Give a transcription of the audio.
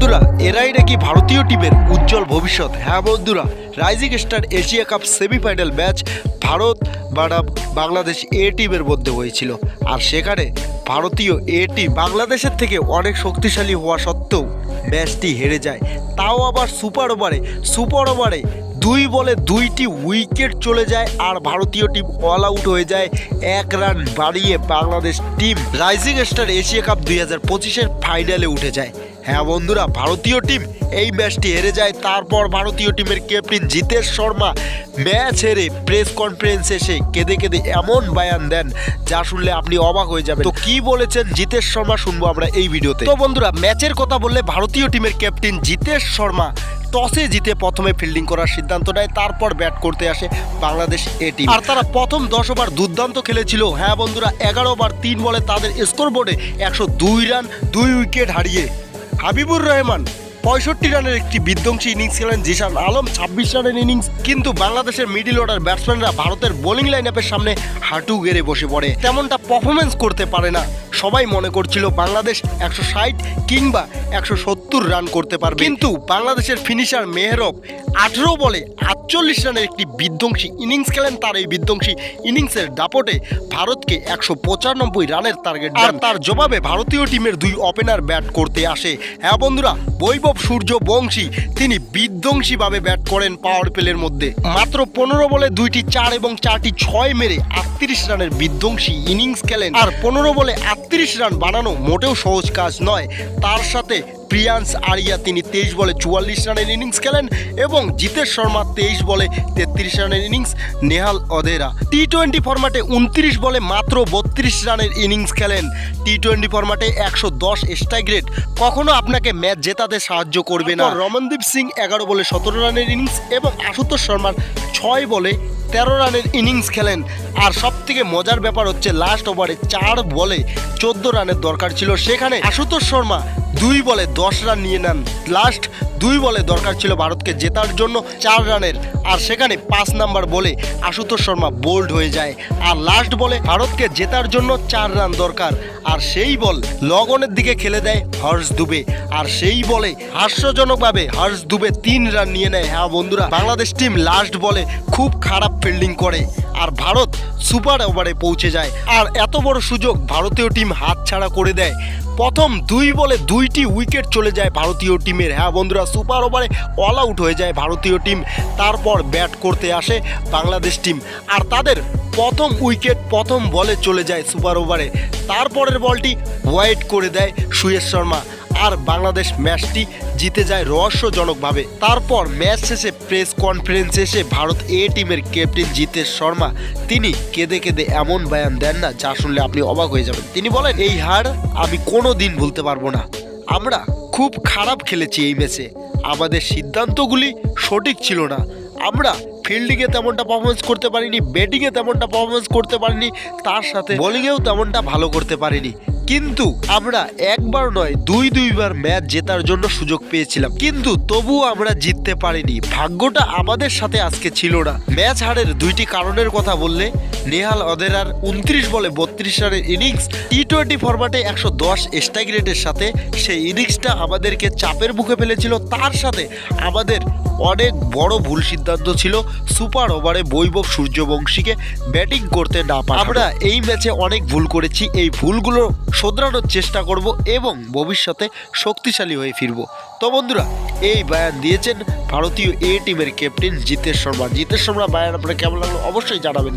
বন্ধুরা, এরাই নাকি ভারতীয় টিমের উজ্জ্বল ভবিষ্যৎ। হ্যাঁ বন্ধুরা rising star Asia cup semifinal match Bharat বনাম বাংলাদেশ এ টিমের মধ্যে হয়েছিল। আর সেখানে ভারতীয় এ টিম বাংলাদেশের থেকে অনেক শক্তিশালী হওয়া সত্ত্বেও ম্যাচটি হেরে যায়। তাও আবার সুপার ওভারে সুপার ওভারে দুই বলে দুইটি উইকেট চলে যায় আর ভারতীয় টিম অল আউট হয়ে যায়। এক রান বাড়িয়ে Bangladesh team rising star Asia cup দুই হাজার পঁচিশের ফাইনালে উঠে যায়। হ্যাঁ বন্ধুরা, ভারতীয় টিম এই ম্যাচটি হেরে যায়। তারপর ভারতীয় টিমের ক্যাপ্টেন জিতেশ শর্মা ম্যাচ হেরে প্রেস কনফারেন্স এসে কেঁদে কেঁদে এমন বায়ান দেন, যা শুনলে আপনি অবাক হয়ে যাবেন। তো কি বলেছেন জিতেশ শর্মা শুনব আমরা এই ভিডিওতে। তো বন্ধুরা, ম্যাচের কথা বললে ভারতীয় টিমের ক্যাপ্টেন জিতেশ শর্মা টসে জিতে প্রথমে ফিল্ডিং করার সিদ্ধান্ত নেয়, তারপর ব্যাট করতে আসে বাংলাদেশ এ টিম। আর তারা প্রথম দশ ওভার দুর্দান্ত খেলেছিল। হ্যাঁ বন্ধুরা, এগারো ওভার তিন বলে তাদের স্কোর বোর্ডে একশো দুই রান, দুই উইকেট হারিয়ে হাবিবুর রহমান, পঁয়ষট্টি রানের একটি বিধ্বংসী ইনিংস খেলেন জিশান আলম, ছাব্বিশ রানের ইনিংস কিন্তু বাংলাদেশের মিডিল অর্ডার ব্যাটসম্যানরা ভারতের বোলিং লাইন সামনে হাঁটু গেড়ে বসে পড়ে। তেমনটা পারফরমেন্স করতে পারে না। সবাই মনে করছিল বাংলাদেশ একশো ষাট কিংবা একশো সত্তর রান করতে পারবে। কিন্তু বাংলাদেশের ফিনিশার মেহরব আঠেরো বলে আটচল্লিশ রানের একটি বিধ্বংসী ইনিংস খেলেন। তার এই বিধ্বংসী ইনিংসের দাপটে ভারতকে একশো পঁচানব্বই রানের টার্গেট আর তার জবাবে ভারতীয় টিমের দুই ওপেনার ব্যাট করতে আসে। হ্যাঁ বন্ধুরা, বৈভব সূর্য বংশী তিনি বিধ্বংসীভাবে ব্যাট করেন পাওয়ার প্লের মধ্যে। মাত্র পনেরো বলে দুইটি চার এবং চারটি ছয় মেরে আটত্রিশ রানের বিধ্বংসী ইনিংস খেলেন। আর পনেরো বলে আটত্রিশ রান বানানো মোটেও সহজ কাজ নয়। তার সাথে প্রিয়ান্স আরিয়া তিনি তেইশ বলে চুয়াল্লিশ রানের ইনিংস খেলেন এবং জিতেশ শর্মা তেইশ বলে তেত্রিশ রানের innings, Nehal Wadhera T twenty ফরম্যাটে উনত্রিশ বলে মাত্র বত্রিশ রানের ইনিংস খেলেন। টি টোয়েন্টি ফরম্যাটে একশো দশ স্ট্রাইক রেট। কখনো আপনাকে ম্যাচ জেতাতে সাহায্য করবে না। রমনদীপ সিং এগারো বলে সতেরো রানের ইনিংস এবং আশুতোষ শর্মার ছয় বলে তেরো রানের ইনিংস খেলেন। আর সব থেকে মজার ব্যাপার হচ্ছে লাস্ট ওভারে চার বলে চোদ্দ রানের দরকার ছিল সেখানে আশুতোষ শর্মা দুই বলে দশ রান নিয়ে নেন। লাস্ট দুই বলে দরকার ছিল ভারতকে জেতার জন্য চার রানের। আর সেখানে পাঁচ নাম্বার বলে আশুতোষ শর্মা বোল্ড হয়ে যায়। আর লাস্ট বলে ভারতকে জেতার জন্য চার রান দরকার। আর সেই বল লগনের দিকে খেলে দেয় হর্ষ দুবে। আর সেই বলে হাস্যজনকভাবে হর্ষ দুবে তিন রান নিয়ে নেয়। হ্যাঁ বন্ধুরা, বাংলাদেশ টিম লাস্ট বলে খুব খারাপ ফিল্ডিং করে। আর ভারত সুপার ওভারে পৌঁছে যায়। আর এত বড় সুযোগ ভারতীয় টিম হাতছাড়া করে দেয়। প্রথম দুই বলে দুইটি উইকেট চলে যায় ভারতীয় টিমের। হ্যাঁ বন্ধুরা, সুপার ওভারে অল আউট হয়ে যায় ভারতীয় টিম। তারপর ব্যাট করতে আসে বাংলাদেশ টিম। আর তাদের প্রথম উইকেট, প্রথম বলে চলে যায় সুপার ওভারে। তারপরের বলটি ওয়াইড করে দেয় সুয়েশ শর্মা। আর বাংলাদেশ ম্যাচটি জিতে যায় রহস্যজনকভাবে। তারপর ম্যাচ শেষে প্রেস কনফারেন্স এসে ভারত এ টিমের ক্যাপ্টেন জিতেশ শর্মা, তিনি কেঁদে কেঁদে এমন বয়ান দেন না যা শুনলে আপনি অবাক হয়ে যাবেন। তিনি বলেন, এই হার আমি কোনো দিন ভুলতে পারব না। আমরা খুব খারাপ খেলেছি এই ম্যাচে। আমাদের সিদ্ধান্তগুলি সঠিক ছিল না। আমরা ফিল্ডিংয়ে তেমনটা পারফরমেন্স করতে পারিনি ব্যাটিংয়ে তেমনটা পারফরমেন্স করতে পারিনি, তার সাথে বোলিংয়েও তেমনটা ভালো করতে পারিনি। কিন্তু আমরা একবার নয়, দুই দুইবার ম্যাচ জেতার জন্য সুযোগ পেয়েছিলাম। কিন্তু তবুও আমরা জিততে পারিনি। ভাগ্যটা আমাদের সাথে আজকে ছিল না। ম্যাচ হারের দুইটি কারণের কথা বললে, নেহাল অদেরার উনত্রিশ বলে বত্রিশ রানের ইনিংস টি টোয়েন্টি ফরম্যাটে একশো দশ স্ট্রাইক রেটের সাথে সেই ইনিংসটা আমাদেরকে চাপের মুখে ফেলেছিল। তার সাথে আমাদের অনেক বড় ভুল সিদ্ধান্ত ছিল সুপার ওভারে বৈভব সূর্যবংশীকে ব্যাটিং করতে না পারা আমরা এই ম্যাচে অনেক ভুল করেছি, এই ভুলগুলো শোধরানোর চেষ্টা করব এবং ভবিষ্যতে শক্তিশালী হয়ে ফিরব। তো বন্ধুরা, এই বায়ান দিয়েছেন ভারতীয় এ টিমের ক্যাপ্টেন জিতেশ শর্মা। জিতেশ শর্মা, বায়ান, আপনার কেমন লাগল অবশ্যই জানাবেন।